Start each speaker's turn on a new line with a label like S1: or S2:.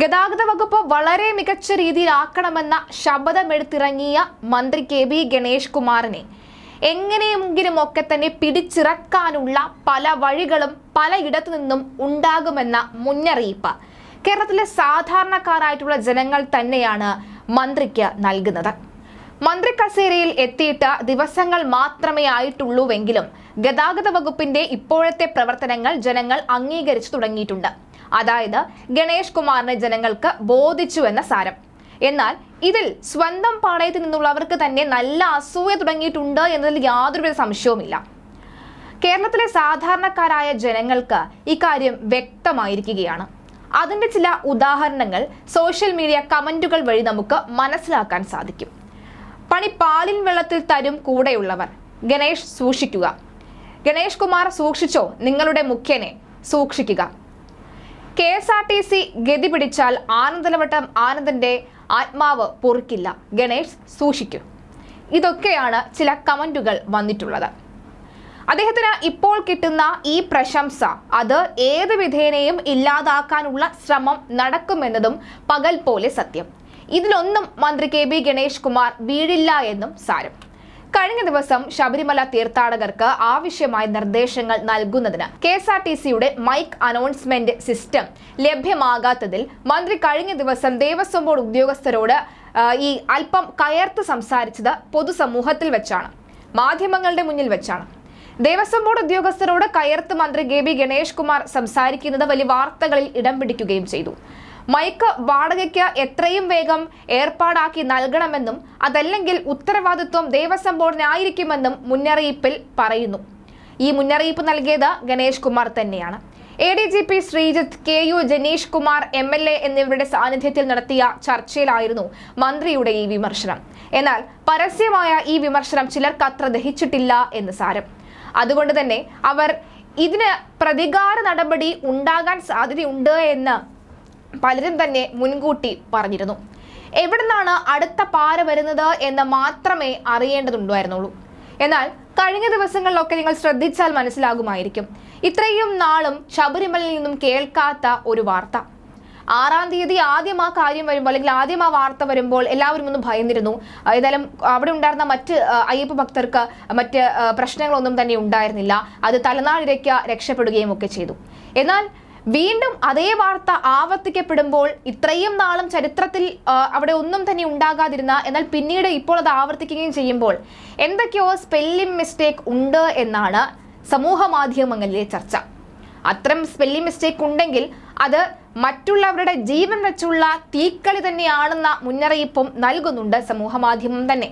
S1: ഗതാഗത വകുപ്പ് വളരെ മികച്ച രീതിയിലാക്കണമെന്ന ശബ്ദമെടുത്തിറങ്ങിയ മന്ത്രി കെ ബി ഗണേഷ് കുമാറിനെ എങ്ങനെയെങ്കിലും ഒക്കെ തന്നെ പിടിച്ചിറക്കാനുള്ള പല വഴികളും പലയിടത്തു നിന്നും ഉണ്ടാകുമെന്ന മുന്നറിയിപ്പ് കേരളത്തിലെ സാധാരണക്കാരായിട്ടുള്ള ജനങ്ങൾ തന്നെയാണ് മന്ത്രിക്ക് നൽകുന്നത്. മന്ത്രി കസേരയിൽ എത്തിയിട്ട് ദിവസങ്ങൾ മാത്രമേ ആയിട്ടുള്ളൂവെങ്കിലും ഗതാഗത വകുപ്പിന്റെ ഇപ്പോഴത്തെ പ്രവർത്തനങ്ങൾ ജനങ്ങൾ അംഗീകരിച്ചു തുടങ്ങിയിട്ടുണ്ട്. അതായത് ഗണേഷ് കുമാറിനെ ജനങ്ങൾക്ക് ബോധിച്ചു എന്ന സാരം. എന്നാൽ ഇതിൽ സ്വന്തം പാളയത്തിൽ നിന്നുള്ളവർക്ക് തന്നെ നല്ല അസൂയ തുടങ്ങിയിട്ടുണ്ട് എന്നതിൽ യാതൊരുവിധ സംശയവുമില്ല. കേരളത്തിലെ സാധാരണക്കാരായ ജനങ്ങൾക്ക് ഇക്കാര്യം വ്യക്തമായിരിക്കുകയാണ്. അതിന്റെ ചില ഉദാഹരണങ്ങൾ സോഷ്യൽ മീഡിയ കമന്റുകൾ വഴി നമുക്ക് മനസ്സിലാക്കാൻ സാധിക്കും. പണി പാലിൻ വെള്ളത്തിൽ തരും കൂടെയുള്ളവർ. ഗണേഷ് സൂക്ഷിക്കുക. ഗണേഷ് കുമാർ സൂക്ഷിച്ചോ? നിങ്ങളുടെ മുഖ്യനെ സൂക്ഷിക്കുക. K S R T C ഗതി പിടിച്ചാൽ ആനന്ദലവട്ടം ആനന്ദന്റെ ആത്മാവ് പൊറുക്കില്ല. ഗണേഷ് സൂക്ഷിക്കൂ. ഇതൊക്കെയാണ് ചില കമന്റുകൾ വന്നിട്ടുള്ളത്. അദ്ദേഹത്തിന് ഇപ്പോൾ കിട്ടുന്ന ഈ പ്രശംസ അത് ഏത് വിധേനയും ഇല്ലാതാക്കാനുള്ള ശ്രമം നടക്കുമെന്നതും പകൽ പോലെ സത്യം. ഇതിലൊന്നും മന്ത്രി കെ ബി ഗണേഷ് കുമാർ വീഴില്ല എന്നും സാരം. കഴിഞ്ഞ ദിവസം ശബരിമല തീർത്ഥാടകർക്ക് ആവശ്യമായ നിർദ്ദേശങ്ങൾ നൽകുന്നതിന് കെ എസ് ആർ ടി സിയുടെ മൈക്ക് അനൗൺസ്മെന്റ് സിസ്റ്റം ലഭ്യമാകാത്തതിൽ മന്ത്രി കഴിഞ്ഞ ദിവസം ദേവസ്വം ബോർഡ് ഉദ്യോഗസ്ഥരോട് ഈ അല്പം കയർത്ത് സംസാരിച്ചത് പൊതുസമൂഹത്തിൽ വെച്ചാണ് മാധ്യമങ്ങളുടെ മുന്നിൽ വെച്ചാണ്. ദേവസ്വം ബോർഡ് ഉദ്യോഗസ്ഥരോട് കയർത്ത് മന്ത്രി കെ ബി ഗണേഷ് കുമാർ സംസാരിക്കുന്നത് വലിയ വാർത്തകളിൽ ഇടം പിടിക്കുകയും ചെയ്തു. മൈക്ക് വാടകയ്ക്ക് എത്രയും വേഗം ഏർപ്പാടാക്കി നൽകണമെന്നും അതല്ലെങ്കിൽ ഉത്തരവാദിത്വം ദേവസ്വം ബോർഡിനായിരിക്കുമെന്നും മുന്നറിയിപ്പിൽ പറയുന്നു. ഈ മുന്നറിയിപ്പ് നൽകിയത് ഗണേഷ് കുമാർ തന്നെയാണ്. A D G P Sreejith K U Janeesh Kumar M L A എന്നിവരുടെ സാന്നിധ്യത്തിൽ നടത്തിയ ചർച്ചയിലായിരുന്നു മന്ത്രിയുടെ ഈ വിമർശനം. എന്നാൽ പരസ്യമായ ഈ വിമർശനം ചിലർക്ക് അത്ര ദഹിച്ചിട്ടില്ല എന്ന് സാരം. അതുകൊണ്ട് തന്നെ അവർ ഇതിന് പ്രതികാര നടപടി ഉണ്ടാകാൻ സാധ്യതയുണ്ട് എന്ന് പലരും തന്നെ മുൻകൂട്ടി പറഞ്ഞിരുന്നു. എവിടുന്നാണ് അടുത്ത പാര വരുന്നത് എന്ന് മാത്രമേ അറിയേണ്ടതുണ്ടായിരുന്നുള്ളൂ. എന്നാൽ കഴിഞ്ഞ ദിവസങ്ങളിലൊക്കെ നിങ്ങൾ ശ്രദ്ധിച്ചാൽ മനസ്സിലാകുമായിരിക്കും. ഇത്രയും നാളും ശബരിമലയിൽ നിന്നും കേൾക്കാത്ത ഒരു വാർത്ത. ആറാം തീയതി ആദ്യം ആ കാര്യം വരുമ്പോൾ അല്ലെങ്കിൽ ആദ്യം ആ വാർത്ത വരുമ്പോൾ എല്ലാവരും ഒന്ന് ഭയന്നിരുന്നു. ഏതായാലും അവിടെ ഉണ്ടായിരുന്ന മറ്റ് അയ്യപ്പ ഭക്തർക്ക് മറ്റ് പ്രശ്നങ്ങളൊന്നും തന്നെ ഉണ്ടായിരുന്നില്ല. അത് തലനാളിരയ്ക്ക് രക്ഷപ്പെടുകയും ഒക്കെ ചെയ്തു. എന്നാൽ വീണ്ടും അതേ വാർത്ത ആവർത്തിക്കപ്പെടുമ്പോൾ ഇത്രയും നാളും ചരിത്രത്തിൽ അവിടെ ഒന്നും തന്നെ ഉണ്ടാകാതിരുന്ന എന്നാൽ പിന്നീട് ഇപ്പോൾ അത് ആവർത്തിക്കുകയും ചെയ്യുമ്പോൾ എന്തൊക്കെയോ സ്പെല്ലിംഗ് മിസ്റ്റേക്ക് ഉണ്ട് എന്നാണ് സമൂഹ മാധ്യമങ്ങളിലെ ചർച്ച. അത്തരം സ്പെല്ലിംഗ് മിസ്റ്റേക്ക് ഉണ്ടെങ്കിൽ അത് മറ്റുള്ളവരുടെ ജീവൻ വെച്ചുള്ള തീക്കളി തന്നെയാണെന്ന മുന്നറിയിപ്പും നൽകുന്നുണ്ട് സമൂഹ മാധ്യമം തന്നെ.